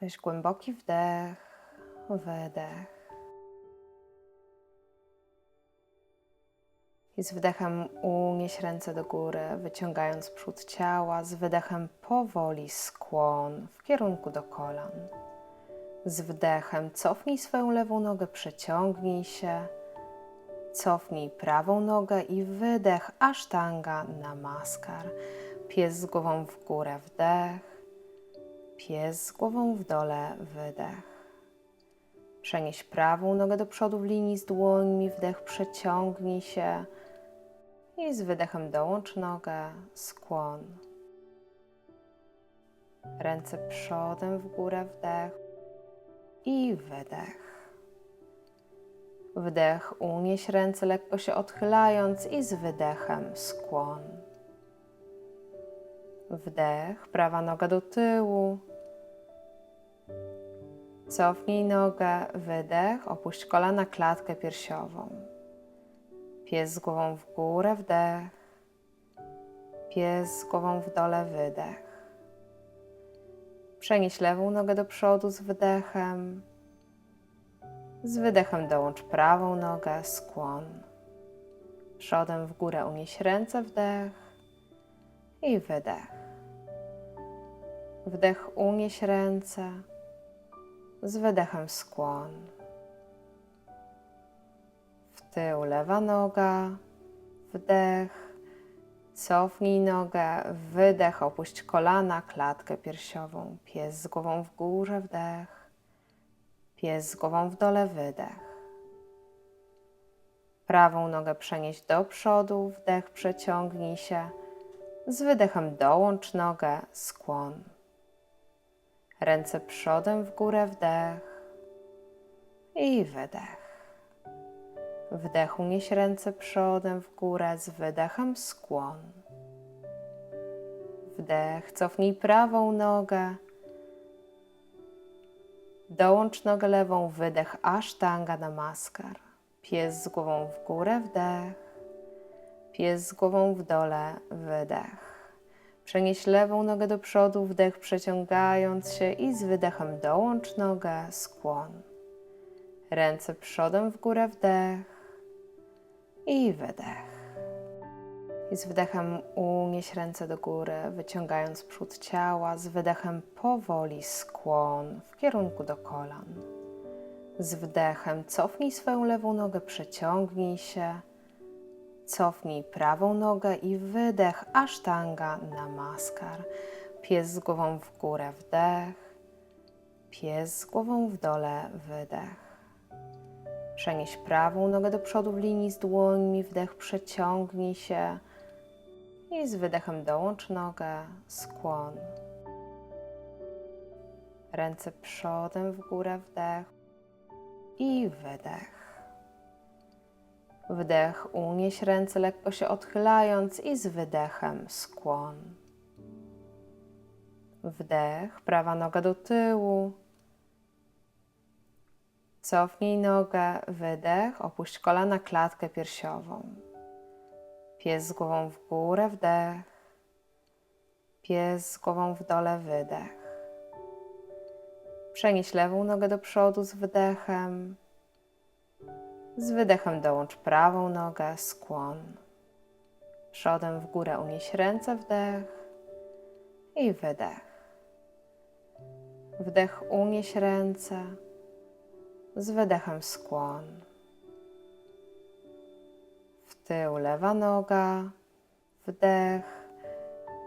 Weź głęboki wdech, wydech. I z wdechem unieś ręce do góry, wyciągając przód ciała. Z wydechem powoli skłon w kierunku do kolan. Z wdechem cofnij swoją lewą nogę, przeciągnij się. Cofnij prawą nogę i wydech asztanga namaskar. Pies z głową w górę, wdech. Pies z głową w dole, wydech. Przenieś prawą nogę do przodu w linii z dłońmi, wdech, przeciągnij się i z wydechem dołącz nogę, skłon. Ręce przodem w górę, wdech i wydech. Wdech, unieś ręce lekko się odchylając i z wydechem skłon. Wdech, prawa noga do tyłu. Cofnij nogę, wydech, opuść kolana, klatkę piersiową. Pies z głową w górę, wdech. Pies z głową w dole, wydech. Przenieś lewą nogę do przodu z wydechem. Z wydechem dołącz prawą nogę, skłon. Przodem w górę unieś ręce, wdech i wydech. Wdech unieś ręce, z wydechem skłon. W tył lewa noga, wdech, cofnij nogę, wydech, opuść kolana, klatkę piersiową. Pies z głową w górze, wdech, pies z głową w dole, wydech. Prawą nogę przenieść do przodu, wdech, przeciągnij się. Z wydechem dołącz nogę, skłon. Ręce przodem w górę, wdech i wydech. Wdech unieś ręce przodem w górę z wydechem skłon. Wdech, cofnij prawą nogę. Dołącz nogę lewą, wydech, asztanga namaskar. Pies z głową w górę, wdech. Pies z głową w dole, wydech. Przenieś lewą nogę do przodu, wdech przeciągając się i z wydechem dołącz nogę, skłon. Ręce przodem w górę, wdech i wydech. I z wdechem unieś ręce do góry, wyciągając przód ciała, z wydechem powoli skłon w kierunku do kolan. Z wdechem cofnij swoją lewą nogę, przeciągnij się. Cofnij prawą nogę i wydech asztanga namaskar. Pies z głową w górę, wdech. Pies z głową w dole, wydech. Przenieś prawą nogę do przodu w linii z dłońmi, wdech, przeciągnij się i z wydechem dołącz nogę, skłon. Ręce przodem w górę, wdech i wydech. Wdech, unieś ręce lekko się odchylając i z wydechem skłon. Wdech, prawa noga do tyłu. Cofnij nogę, wydech, opuść kolana, klatkę piersiową. Pies z głową w górę, wdech. Pies z głową w dole, wydech. Przenieś lewą nogę do przodu z wydechem. Z wydechem dołącz prawą nogę, skłon. Przodem w górę unieś ręce, wdech i wydech. Wdech unieś ręce, z wydechem skłon. W tył lewa noga, wdech,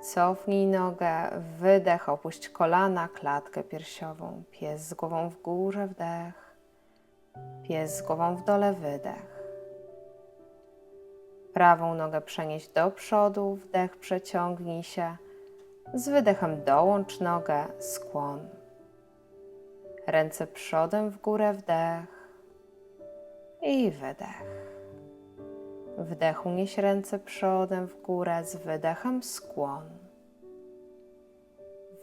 cofnij nogę, wydech, opuść kolana, klatkę piersiową. Pies z głową w górze, wdech, pies z głową w dole, wydech. Prawą nogę przenieś do przodu, wdech, przeciągnij się. Z wydechem dołącz nogę, skłon. Ręce przodem w górę, wdech i wydech. Wdech unieś ręce przodem w górę z wydechem skłon.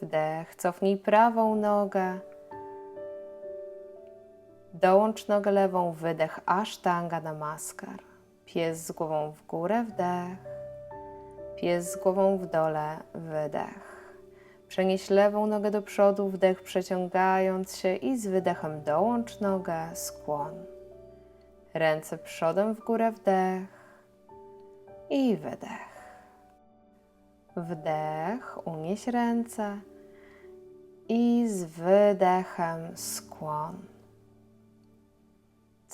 Wdech, cofnij prawą nogę. Dołącz nogę lewą, wydech, asztanga namaskar. Pies z głową w górę, wdech. Pies z głową w dole, wydech. Przenieś lewą nogę do przodu, wdech przeciągając się i z wydechem dołącz nogę, skłon. Ręce przodem w górę, wdech i wydech. Wdech, unieś ręce i z wydechem skłon.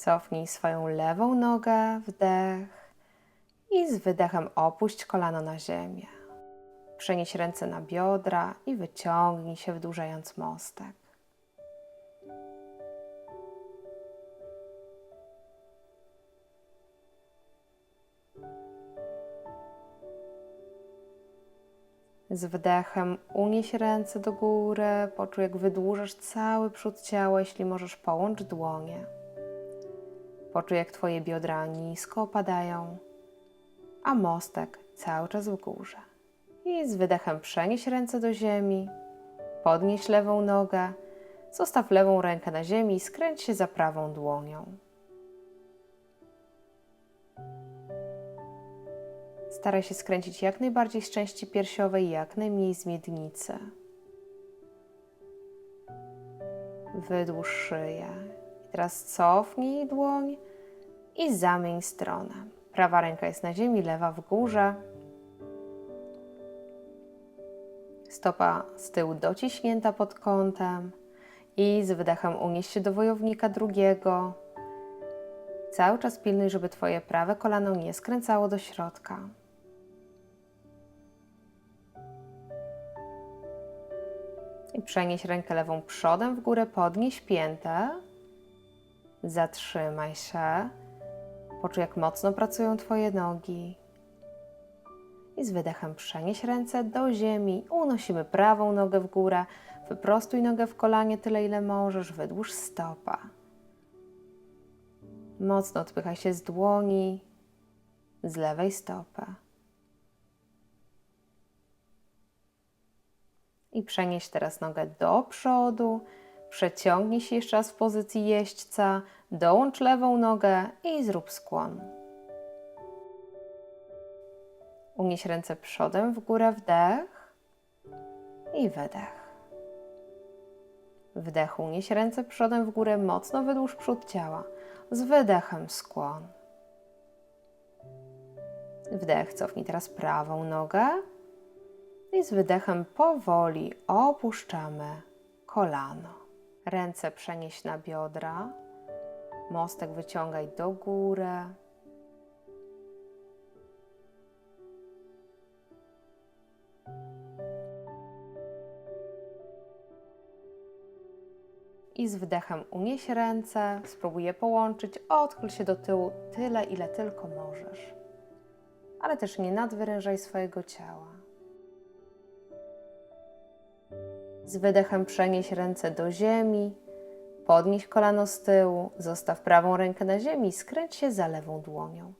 Cofnij swoją lewą nogę, wdech i z wydechem opuść kolano na ziemię. Przenieś ręce na biodra i wyciągnij się, wydłużając mostek. Z wdechem unieś ręce do góry, poczuj jak wydłużasz cały przód ciała, jeśli możesz połącz dłonie. Poczuj jak Twoje biodra nisko opadają, a mostek cały czas w górze. I z wydechem przenieś ręce do ziemi, podnieś lewą nogę, zostaw lewą rękę na ziemi i skręć się za prawą dłonią. Staraj się skręcić jak najbardziej z części piersiowej, jak najmniej z miednicy. Wydłuż szyję. Teraz cofnij dłoń i zamień stronę. Prawa ręka jest na ziemi, lewa w górze. Stopa z tyłu dociśnięta pod kątem i z wydechem unieś się do wojownika drugiego. Cały czas pilnuj, żeby Twoje prawe kolano nie skręcało do środka. I przenieś rękę lewą przodem w górę, podnieś piętę. Zatrzymaj się. Poczuj, jak mocno pracują Twoje nogi. I z wydechem przenieś ręce do ziemi. Unosimy prawą nogę w górę. Wyprostuj nogę w kolanie tyle, ile możesz. Wydłuż stopa. Mocno odpychaj się z dłoni, z lewej stopy. I przenieś teraz nogę do przodu. Przeciągnij się jeszcze raz w pozycji jeźdźca. Dołącz lewą nogę i zrób skłon. Unieś ręce przodem w górę, wdech i wydech. Wdech, unieś ręce przodem w górę, mocno wydłuż przód ciała. Z wydechem skłon. Wdech, cofnij teraz prawą nogę i z wydechem powoli opuszczamy kolano. Ręce przenieś na biodra, mostek wyciągaj do góry. I z wdechem unieś ręce, spróbuj je połączyć, odchyl się do tyłu tyle, ile tylko możesz. Ale też nie nadwyrężaj swojego ciała. Z wydechem przenieś ręce do ziemi, podnieś kolano z tyłu, zostaw prawą rękę na ziemi, skręć się za lewą dłonią.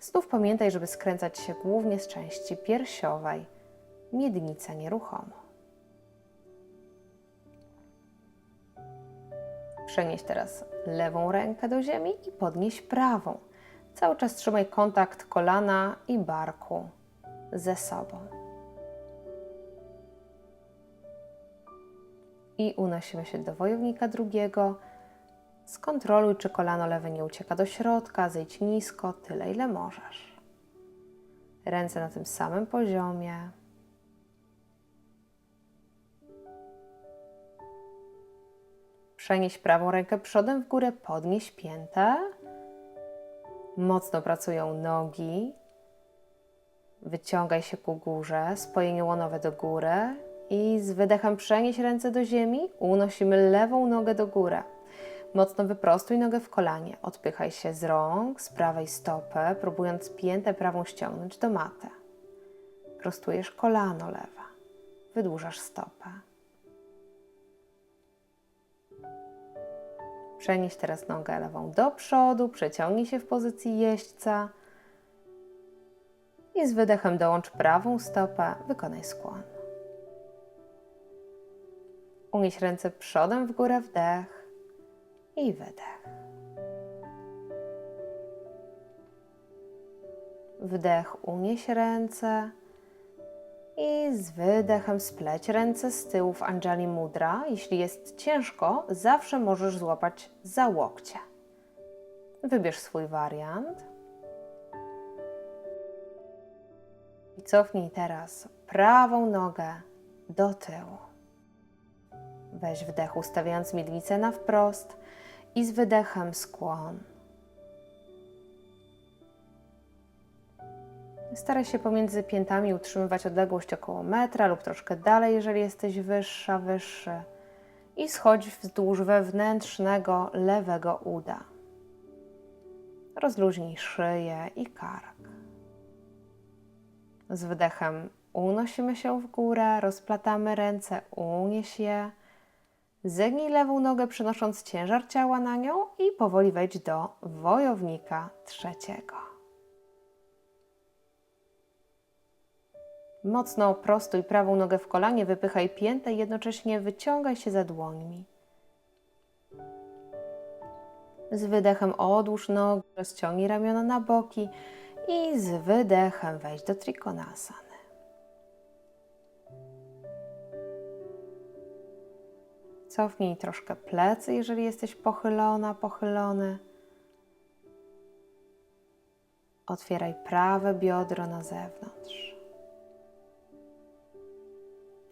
Znów pamiętaj, żeby skręcać się głównie z części piersiowej, miednica nieruchomo. Przenieś teraz lewą rękę do ziemi i podnieś prawą. Cały czas trzymaj kontakt kolana i barku ze sobą. I unosimy się do wojownika drugiego. Skontroluj, czy kolano lewe nie ucieka do środka, zejdź nisko, tyle ile możesz. Ręce na tym samym poziomie. Przenieś prawą rękę przodem w górę, podnieś piętę. Mocno pracują nogi. Wyciągaj się ku górze, spojenie łonowe do góry i z wydechem przenieś ręce do ziemi. Unosimy lewą nogę do góry. Mocno wyprostuj nogę w kolanie. Odpychaj się z rąk, z prawej stopy, próbując piętę prawą ściągnąć do maty. Prostujesz kolano lewe. Wydłużasz stopę. Przenieś teraz nogę lewą do przodu, przeciągnij się w pozycji jeźdźca i z wydechem dołącz prawą stopę, wykonaj skłon. Unieś ręce przodem w górę, wdech i wydech. Wdech, unieś ręce I z wydechem spleć ręce z tyłu w Anjali Mudra. Jeśli jest ciężko, zawsze możesz złapać za łokcie. Wybierz swój wariant. I cofnij teraz prawą nogę do tyłu. Weź wdech, ustawiając miednicę na wprost i z wydechem skłon. Staraj się pomiędzy piętami utrzymywać odległość około metra lub troszkę dalej, jeżeli jesteś wyższa, wyższy. I schodź wzdłuż wewnętrznego lewego uda. Rozluźnij szyję i kark. Z wydechem unosimy się w górę, rozplatamy ręce, unieś je. Zegnij lewą nogę, przynosząc ciężar ciała na nią i powoli wejdź do wojownika trzeciego. Mocno prostuj prawą nogę w kolanie, wypychaj piętę i jednocześnie wyciągaj się za dłońmi. Z wydechem odłóż nogę, rozciągnij ramiona na boki i z wydechem wejdź do trikonasany. Cofnij troszkę plecy, jeżeli jesteś pochylona, pochylony. Otwieraj prawe biodro na zewnątrz.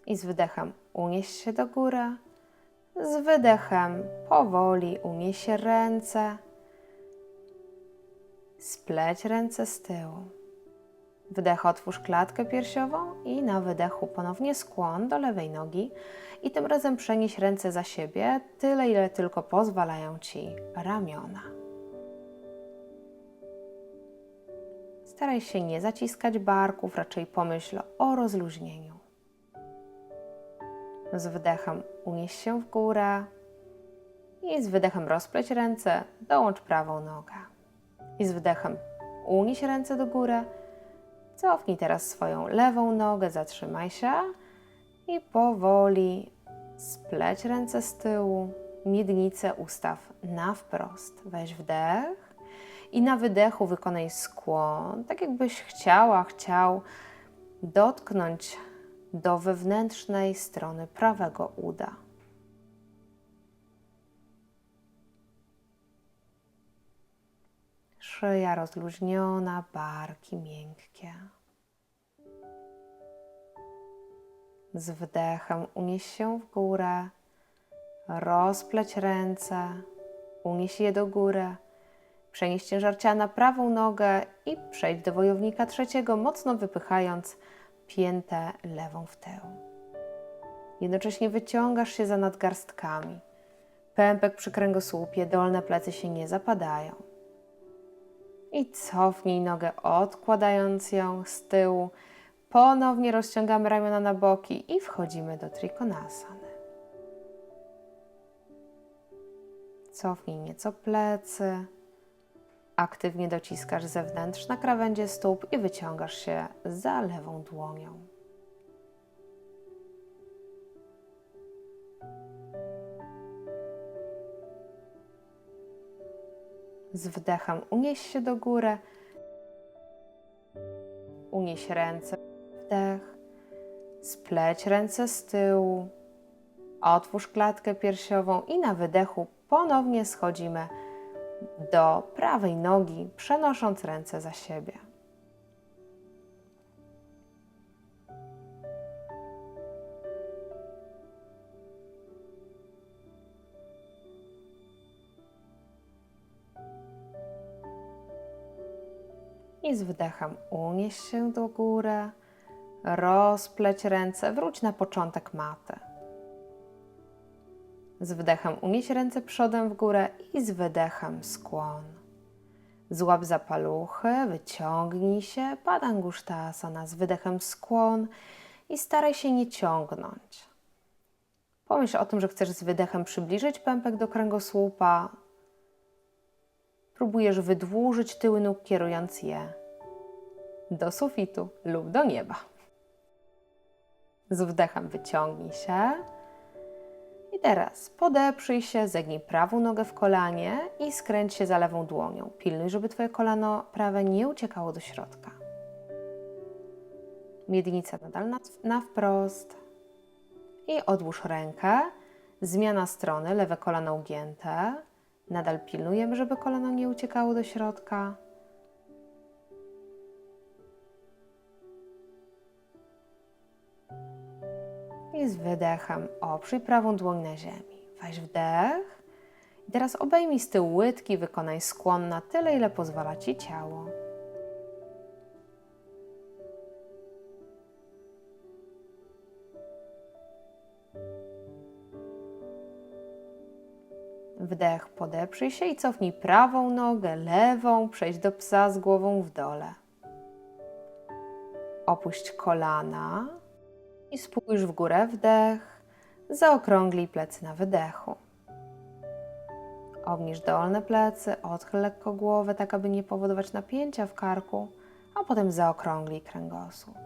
I z wydechem unieś się do góry. Z wydechem powoli unieś ręce. Spleć ręce z tyłu. Wdech otwórz klatkę piersiową i na wydechu ponownie skłon do lewej nogi i tym razem przenieś ręce za siebie, tyle ile tylko pozwalają Ci ramiona. Staraj się nie zaciskać barków, raczej pomyśl o rozluźnieniu. Z wdechem unieś się w górę i z wydechem rozpleć ręce, dołącz prawą nogę. I z wdechem unieś ręce do góry, cofnij teraz swoją lewą nogę, zatrzymaj się i powoli spleć ręce z tyłu, miednicę ustaw na wprost. Weź wdech i na wydechu wykonaj skłon, tak jakbyś chciała, chciał dotknąć do wewnętrznej strony prawego uda. Szyja rozluźniona, barki miękkie. Z wdechem unieś się w górę, rozpleć ręce, unieś je do góry, przenieś ciężar na prawą nogę i przejdź do wojownika trzeciego, mocno wypychając piętę lewą w tył. Jednocześnie wyciągasz się za nadgarstkami. Pępek przy kręgosłupie, dolne plecy się nie zapadają. I cofnij nogę, odkładając ją z tyłu. Ponownie rozciągamy ramiona na boki i wchodzimy do trikonasany. Cofnij nieco plecy. Aktywnie dociskasz zewnętrzne krawędzie stóp i wyciągasz się za lewą dłonią. Z wdechem unieś się do góry, unieś ręce, wdech, spleć ręce z tyłu, otwórz klatkę piersiową i na wydechu ponownie schodzimy do prawej nogi, przenosząc ręce za siebie. Z wdechem unieś się do góry, rozpleć ręce, wróć na początek maty. Z wdechem unieś ręce przodem w górę i z wydechem skłon. Złap za paluchy, wyciągnij się, padangusztasana z wydechem skłon i staraj się nie ciągnąć. Pomyśl o tym, że chcesz z wydechem przybliżyć pępek do kręgosłupa. Próbujesz wydłużyć tyły nóg, kierując je do sufitu lub do nieba. Z wdechem wyciągnij się i teraz podeprzyj się, zegnij prawą nogę w kolanie i skręć się za lewą dłonią. Pilnuj, żeby Twoje kolano prawe nie uciekało do środka. Miednica nadal na, na wprost. I odłóż rękę. Zmiana strony, lewe kolano ugięte. Nadal pilnujemy, żeby kolano nie uciekało do środka. Z wydechem oprzyj prawą dłoń na ziemi. Weź wdech. I teraz obejmij z tyłu łydki, wykonaj skłon na tyle, ile pozwala Ci ciało. Wdech, podeprzyj się i cofnij prawą nogę, lewą, przejdź do psa z głową w dole. Opuść kolana i spójrz w górę wdech, zaokrąglij plecy na wydechu. Obniż dolne plecy, odchyl lekko głowę, tak aby nie powodować napięcia w karku, a potem zaokrąglij kręgosłup.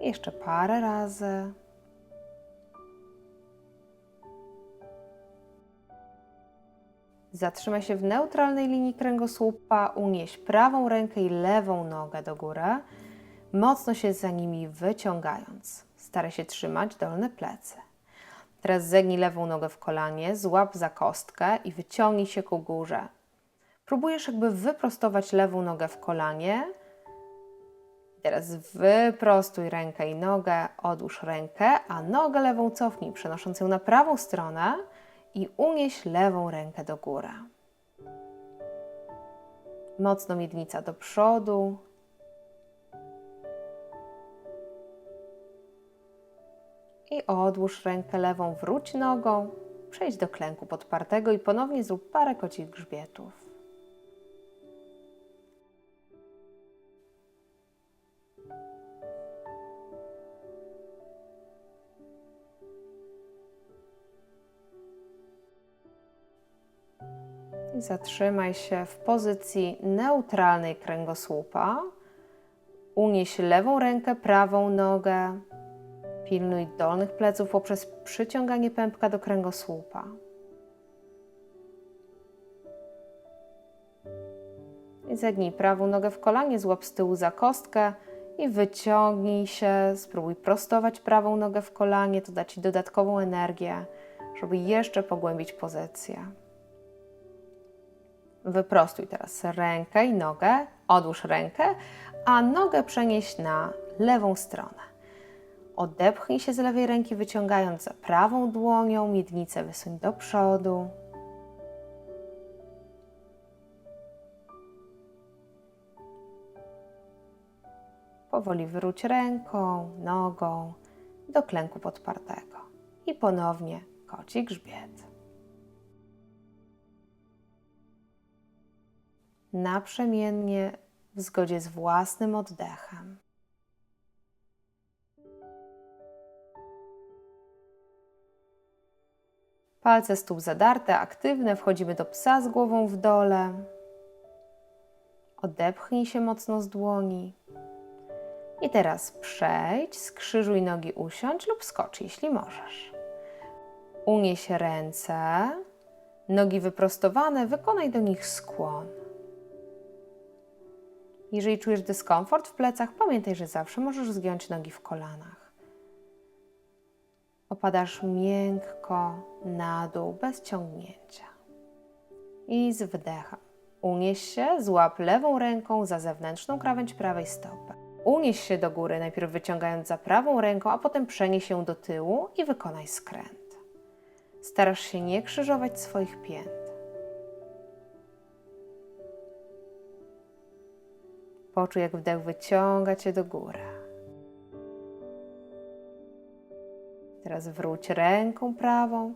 Jeszcze parę razy. Zatrzymaj się w neutralnej linii kręgosłupa, unieś prawą rękę i lewą nogę do góry, mocno się za nimi wyciągając. Staraj się trzymać dolne plecy. Teraz zegnij lewą nogę w kolanie, złap za kostkę i wyciągnij się ku górze. Próbujesz jakby wyprostować lewą nogę w kolanie. Teraz wyprostuj rękę i nogę, odłóż rękę, a nogę lewą cofnij, przenosząc ją na prawą stronę i unieś lewą rękę do góry. Mocno miednica do przodu. I odłóż rękę lewą, wróć nogą, przejdź do klęku podpartego i ponownie zrób parę kocich grzbietów. Zatrzymaj się w pozycji neutralnej kręgosłupa. Unieś lewą rękę, prawą nogę. Pilnuj dolnych pleców poprzez przyciąganie pępka do kręgosłupa. I zegnij prawą nogę w kolanie, złap z tyłu za kostkę i wyciągnij się. Spróbuj prostować prawą nogę w kolanie, to da Ci dodatkową energię, żeby jeszcze pogłębić pozycję. Wyprostuj teraz rękę i nogę, odłóż rękę, a nogę przenieś na lewą stronę. Odepchnij się z lewej ręki, wyciągając za prawą dłonią, miednicę wysuń do przodu. Powoli wróć ręką, nogą do klęku podpartego i ponownie koci grzbiet. naprzemiennie w zgodzie z własnym oddechem. Palce stóp zadarte, aktywne, wchodzimy do psa z głową w dole. Odepchnij się mocno z dłoni. I teraz przejdź, skrzyżuj nogi, usiądź lub skocz, jeśli możesz. Unieś ręce, nogi wyprostowane, wykonaj do nich skłon. Jeżeli czujesz dyskomfort w plecach, pamiętaj, że zawsze możesz zgiąć nogi w kolanach. Opadasz miękko na dół, bez ciągnięcia. I z wdechem unieś się, złap lewą ręką za zewnętrzną krawędź prawej stopy. Unieś się do góry, najpierw wyciągając za prawą ręką, a potem przenieś ją do tyłu i wykonaj skręt. Starasz się nie krzyżować swoich pięt. Poczuj, jak wdech wyciąga cię do góry. Teraz wróć ręką prawą.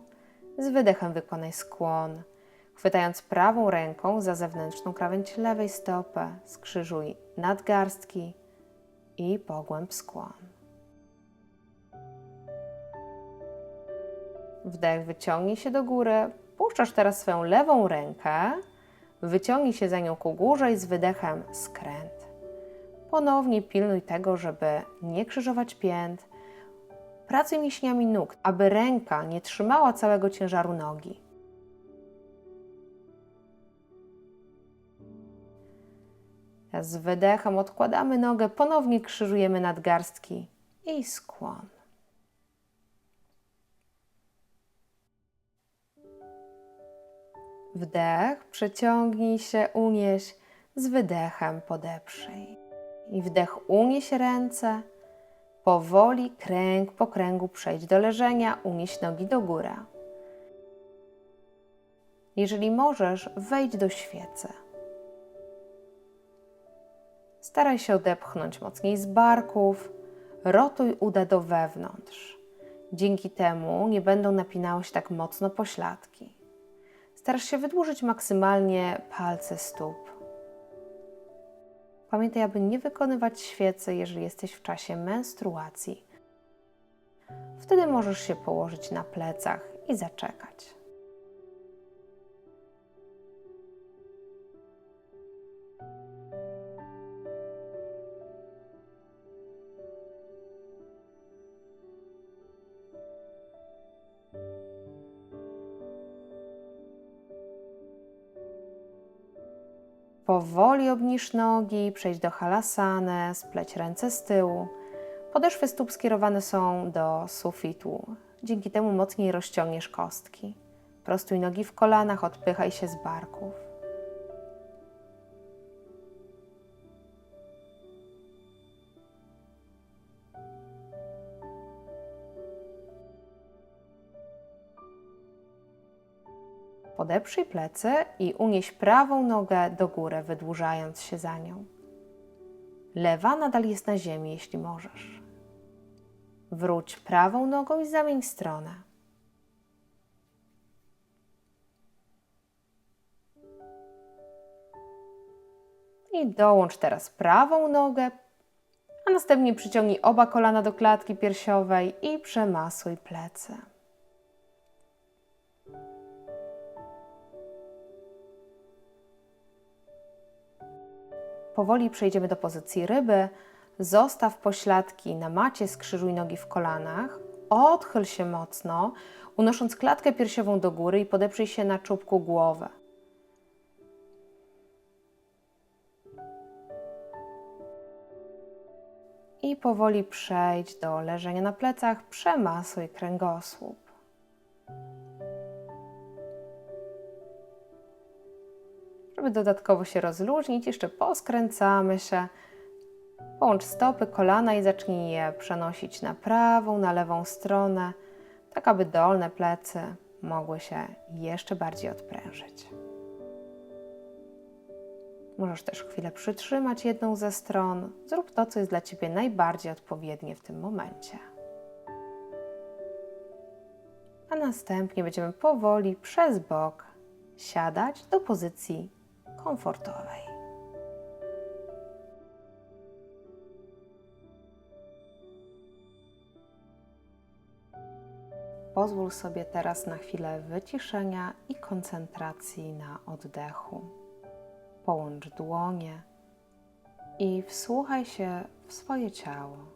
Z wydechem wykonaj skłon. Chwytając prawą ręką za zewnętrzną krawędź lewej stopy, skrzyżuj nadgarstki i pogłęb skłon. Wdech wyciągnij się do góry. Puszczasz teraz swoją lewą rękę. Wyciągnij się za nią ku górze i z wydechem skręt. Ponownie pilnuj tego, żeby nie krzyżować pięt. Pracuj mięśniami nóg, aby ręka nie trzymała całego ciężaru nogi. Z wydechem odkładamy nogę, ponownie krzyżujemy nadgarstki i skłon. Wdech, przeciągnij się, unieś, z wydechem podeprzyj. I wdech, unieś ręce, powoli kręg po kręgu przejdź do leżenia, unieś nogi do góry. Jeżeli możesz, wejdź do świecy. Staraj się odepchnąć mocniej z barków, rotuj uda do wewnątrz. Dzięki temu nie będą napinały się tak mocno pośladki. Starasz się wydłużyć maksymalnie palce stóp. Pamiętaj, aby nie wykonywać świecy, jeżeli jesteś w czasie menstruacji. Wtedy możesz się położyć na plecach i zaczekać. Powoli obniż nogi, przejdź do halasane, spleć ręce z tyłu. Podeszwy stóp skierowane są do sufitu. Dzięki temu mocniej rozciągniesz kostki. Prostuj nogi w kolanach, odpychaj się z barków. Podeprzyj plecy i unieś prawą nogę do góry, wydłużając się za nią. Lewa nadal jest na ziemi, jeśli możesz. Wróć prawą nogą i zamień stronę. I dołącz teraz prawą nogę, a następnie przyciągnij oba kolana do klatki piersiowej i przemasuj plecy. Powoli przejdziemy do pozycji ryby. Zostaw pośladki na macie, skrzyżuj nogi w kolanach, odchyl się mocno, unosząc klatkę piersiową do góry i podeprzyj się na czubku głowy. I powoli przejdź do leżenia na plecach, przemasuj kręgosłup. Żeby dodatkowo się rozluźnić, jeszcze poskręcamy się. Połącz stopy, kolana i zacznij je przenosić na prawą, na lewą stronę, tak aby dolne plecy mogły się jeszcze bardziej odprężyć. Możesz też chwilę przytrzymać jedną ze stron. Zrób to, co jest dla Ciebie najbardziej odpowiednie w tym momencie. A następnie będziemy powoli przez bok siadać do pozycji komfortowej. Pozwól sobie teraz na chwilę wyciszenia i koncentracji na oddechu. Połącz dłonie i wsłuchaj się w swoje ciało.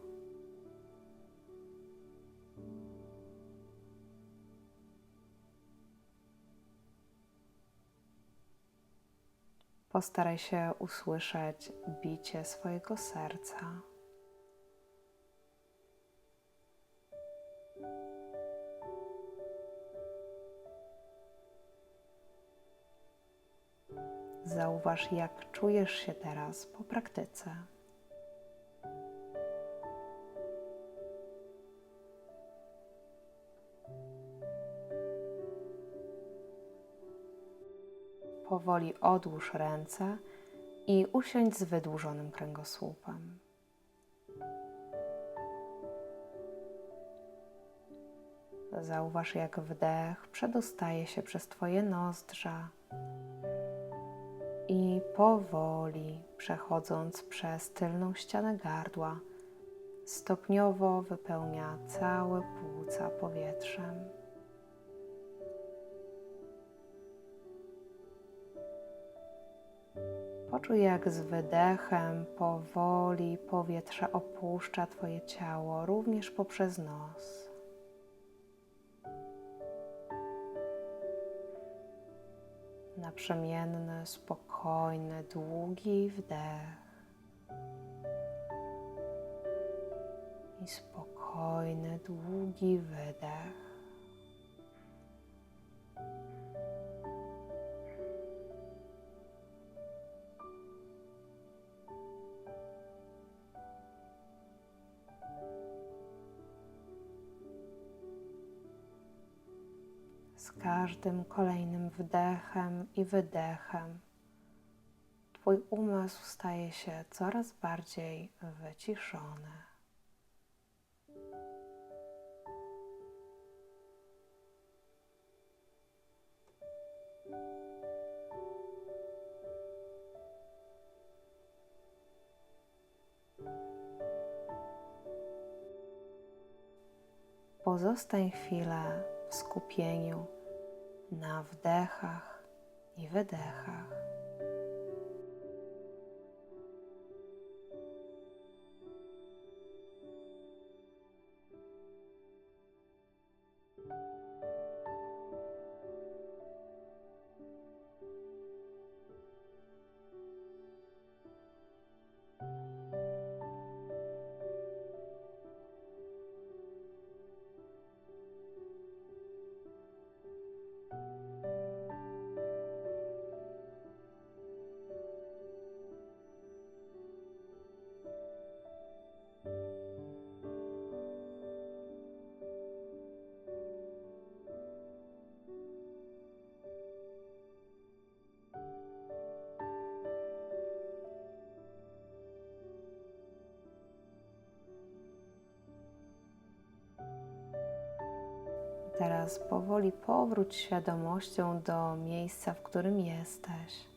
Postaraj się usłyszeć bicie swojego serca. Zauważ, jak czujesz się teraz po praktyce. Powoli odłóż ręce i usiądź z wydłużonym kręgosłupem. Zauważ, jak wdech przedostaje się przez Twoje nozdrza i powoli przechodząc przez tylną ścianę gardła, stopniowo wypełnia całe płuca powietrzem. Poczuj, jak z wydechem powoli powietrze opuszcza Twoje ciało, również poprzez nos. Naprzemienny, spokojny, długi wdech i spokojny, długi wydech. Każdym kolejnym wdechem i wydechem Twój umysł staje się coraz bardziej wyciszony. Pozostań chwilę w skupieniu na wdechach i wydechach. Teraz powoli powróć świadomością do miejsca, w którym jesteś.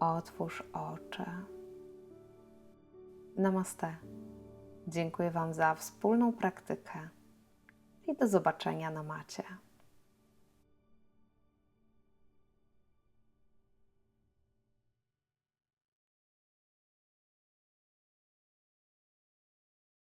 Otwórz oczy. Namaste. Dziękuję Wam za wspólną praktykę i do zobaczenia na macie.